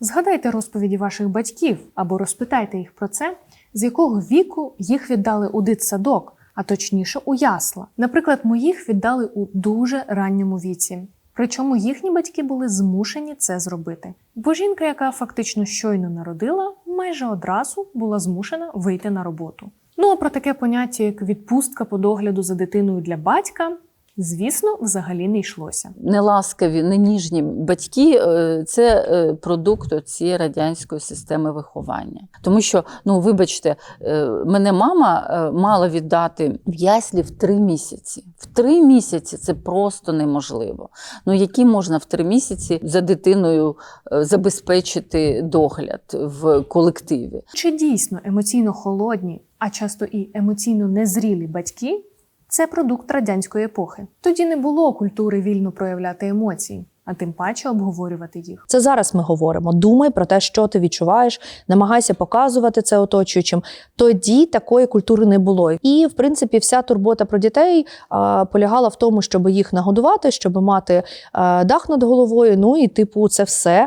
Згадайте розповіді ваших батьків або розпитайте їх про це, з якого віку їх віддали у дитсадок, а точніше у ясла. Наприклад, моїх віддали у дуже ранньому віці. Причому їхні батьки були змушені це зробити. Бо жінка, яка фактично щойно народила, майже одразу була змушена вийти на роботу. Ну а про таке поняття, як відпустка по догляду за дитиною для батька, звісно, взагалі не йшлося. Неласкаві, неніжні батьки е, це е, продукт цієї радянської системи виховання. Тому що, ну вибачте, е, мене мама мала віддати в яслі в три місяці. В три місяці це просто неможливо. Ну які можна в три місяці за дитиною забезпечити догляд в колективі? Чи дійсно емоційно холодні, а часто і емоційно незрілі батьки це продукт радянської епохи? Тоді не було культури вільно проявляти емоції, а тим паче обговорювати їх. Це зараз ми говоримо. Думай про те, що ти відчуваєш, намагайся показувати це оточуючим. Тоді такої культури не було. І, в принципі, вся турбота про дітей а, полягала в тому, щоб їх нагодувати, щоб мати а, дах над головою. Ну і типу, це все.